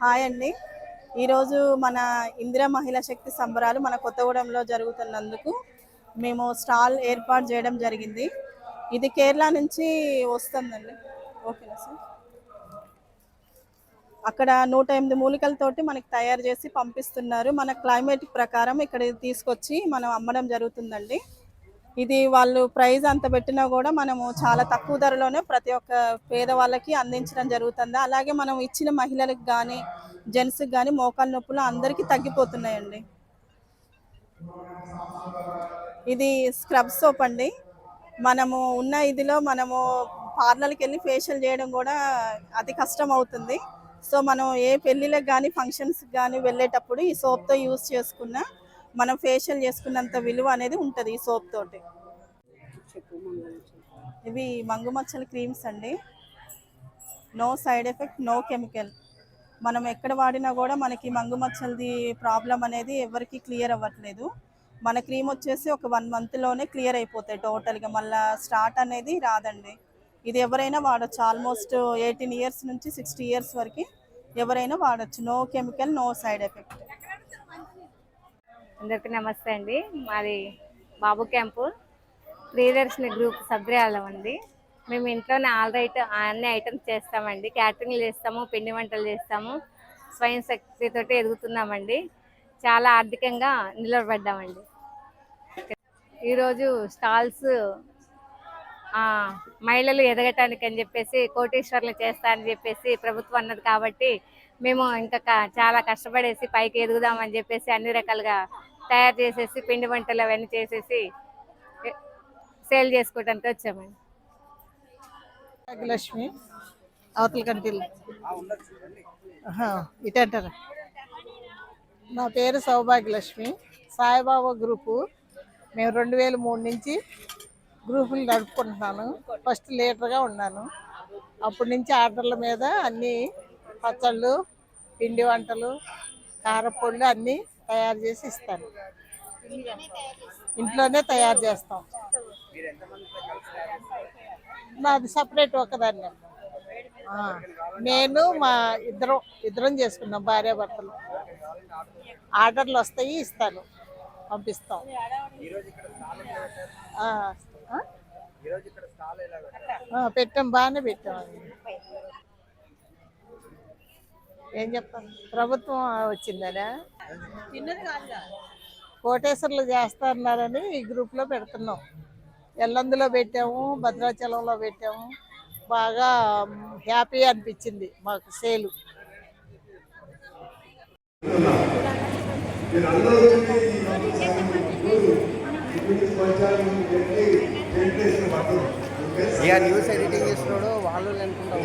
Hi అండి. ఈరోజు మన ఇందిరా మహిళా శక్తి సంబరాలు మన కొత్తగూడెంలో జరుగుతున్నందుకు మేము స్టాల్ ఏర్పాటు చేయడం జరిగింది. ఇది కేరళ నుంచి వస్తుందండి. ఓకేనా సార్? అక్కడ నూట ఎనిమిది మూలికలతోటి మనకి తయారు చేసి పంపిస్తున్నారు. మన క్లైమేట్ ప్రకారం ఇక్కడ తీసుకొచ్చి మనం అమ్మడం జరుగుతుందండి. ఇది వాళ్ళు ప్రైజ్ అంత పెట్టినా కూడా మనము చాలా తక్కువ ధరలోనే ప్రతి ఒక్క పేదవాళ్ళకి అందించడం జరుగుతుంది. అలాగే మనం ఇచ్చిన మహిళలకు కానీ జెంట్స్కి కానీ మోకాలు నొప్పులు అందరికీ తగ్గిపోతున్నాయండి. ఇది స్క్రబ్ సోప్ అండి. మనము ఉన్న ఇదిలో మనము పార్లర్కి వెళ్ళి ఫేషియల్ చేయడం కూడా అతి కష్టం అవుతుంది. సో మనం ఏ పెళ్ళిళ్ళకి కానీ ఫంక్షన్స్కి కానీ వెళ్ళేటప్పుడు ఈ సోప్తో యూస్ చేసుకున్న మనం ఫేషియల్ చేసుకున్నంత విలువ అనేది ఉంటుంది ఈ సోప్ తోటి. ఇవి మంగుమచ్చల క్రీమ్స్ అండి. No side effect no chemical మనం ఎక్కడ వాడినా కూడా మనకి మంగుమచ్చలది ప్రాబ్లం అనేది ఎవరికి క్లియర్ అవ్వట్లేదు. మన క్రీమ్ వచ్చేసి ఒక వన్ మంత్లోనే క్లియర్ అయిపోతాయి టోటల్గా మళ్ళీ స్టార్ట్ అనేది రాదండి. ఇది ఎవరైనా వాడచ్చు. ఆల్మోస్ట్ ఎయిటీన్ ఇయర్స్ నుంచి సిక్స్టీ ఇయర్స్ వరకు ఎవరైనా వాడచ్చు. No chemical no side effect అందరికీ నమస్తే అండి. మాది బాబు క్యాంపు. ప్రియదర్శిని గ్రూప్ సభ్యురాలం అండి. మేము ఇంట్లోనే ఆల్ రైట్ అన్ని ఐటమ్స్ చేస్తామండి. క్యాటరింగ్లు చేస్తాము పిండి వంటలు చేస్తాము స్వయం శక్తితోటి ఎదుగుతున్నామండి. చాలా ఆర్థికంగా నిలబడ్డామండి. ఈరోజు స్టాల్స్ మహిళలు ఎదగటానికి అని చెప్పేసి కోటేశ్వర్లు చేస్తా అని చెప్పేసి ప్రభుత్వం అన్నది కాబట్టి మేము ఇంకా క- చాలా కష్టపడేసి పైకి ఎదుగుదామని చెప్పేసి అన్ని రకాలుగా తయారు చేసేసి పిండి వంటలు అవన్నీ చేసేసి సేల్ చేసుకోవడానికి వచ్చామండి. భాగ్యలక్ష్మి అవతల కంటిల్ ఇటంటారా నా పేరు సౌభాగ్యలక్ష్మి. సాయిబాబా గ్రూపు. మేము రెండు వేల మూడు నుంచి గ్రూపులు నడుపుకుంటున్నాను. ఫస్ట్ లీడర్గా ఉన్నాను. అప్పటి నుంచి ఆర్డర్ల మీద అన్నీ పచ్చళ్ళు పిండి వంటలు కారపొళ్ళు అన్నీ తయారు చేసి ఇస్తాను ఇంట్లోనే తయారు చేస్తాం. నాది సపరేట్ ఒకదాన్ని. నేను మా ఇద్దరం ఇద్దరం చేసుకున్నాం భార్య భర్తలు. ఆర్డర్లు వస్తాయి ఇస్తాను. పంపిస్తాం. పెట్టాం బాగానే పెట్టాం అది. ఏం చెప్తాను ప్రభుత్వం వచ్చిందనా? కోటేశ్వర్లు చేస్తున్నారని ఈ గ్రూప్లో పెడుతున్నాం. ఎల్లందులో పెట్టాము భద్రాచలంలో పెట్టాము. బాగా హ్యాపీ అనిపించింది మాకు సేలు. ఇక న్యూస్ ఎడిటింగ్ చేస్తున్నాడు వాళ్ళు అనుకుంటా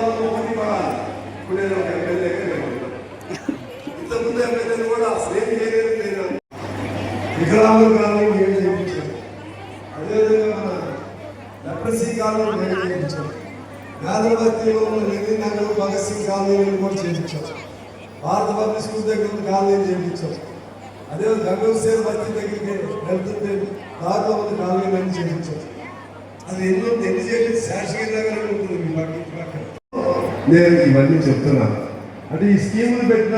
ఉంటుంది వాళ్ళు చేస్తున్నారు. ఇంతకుముందు ఎమ్మెల్యేలు కూడా అసలు ఏం చేయలేదు లేదు వికలాంగుల కాలం ఏం చేయించారు అదేవిధంగా మన లెప్రసీ కాలం భగత్ సింగ్ కూడా చేయించారు భారత పబ్లిక్ స్కూల్ దగ్గర ఉన్న చేయించారు అదే గంగవసేన బస్తీ దగ్గరికి వెళ్తుంటే దారిలో ఉన్న కాలనీలు చేయించారు అది ఎన్నో ఎన్ని చేయాలి శాశ్వత నగర్ ఉంటుంది మీ పక్కన. నేను ఇవన్నీ చెప్తున్నాను అంటే ఈ స్కీములు పెట్టిన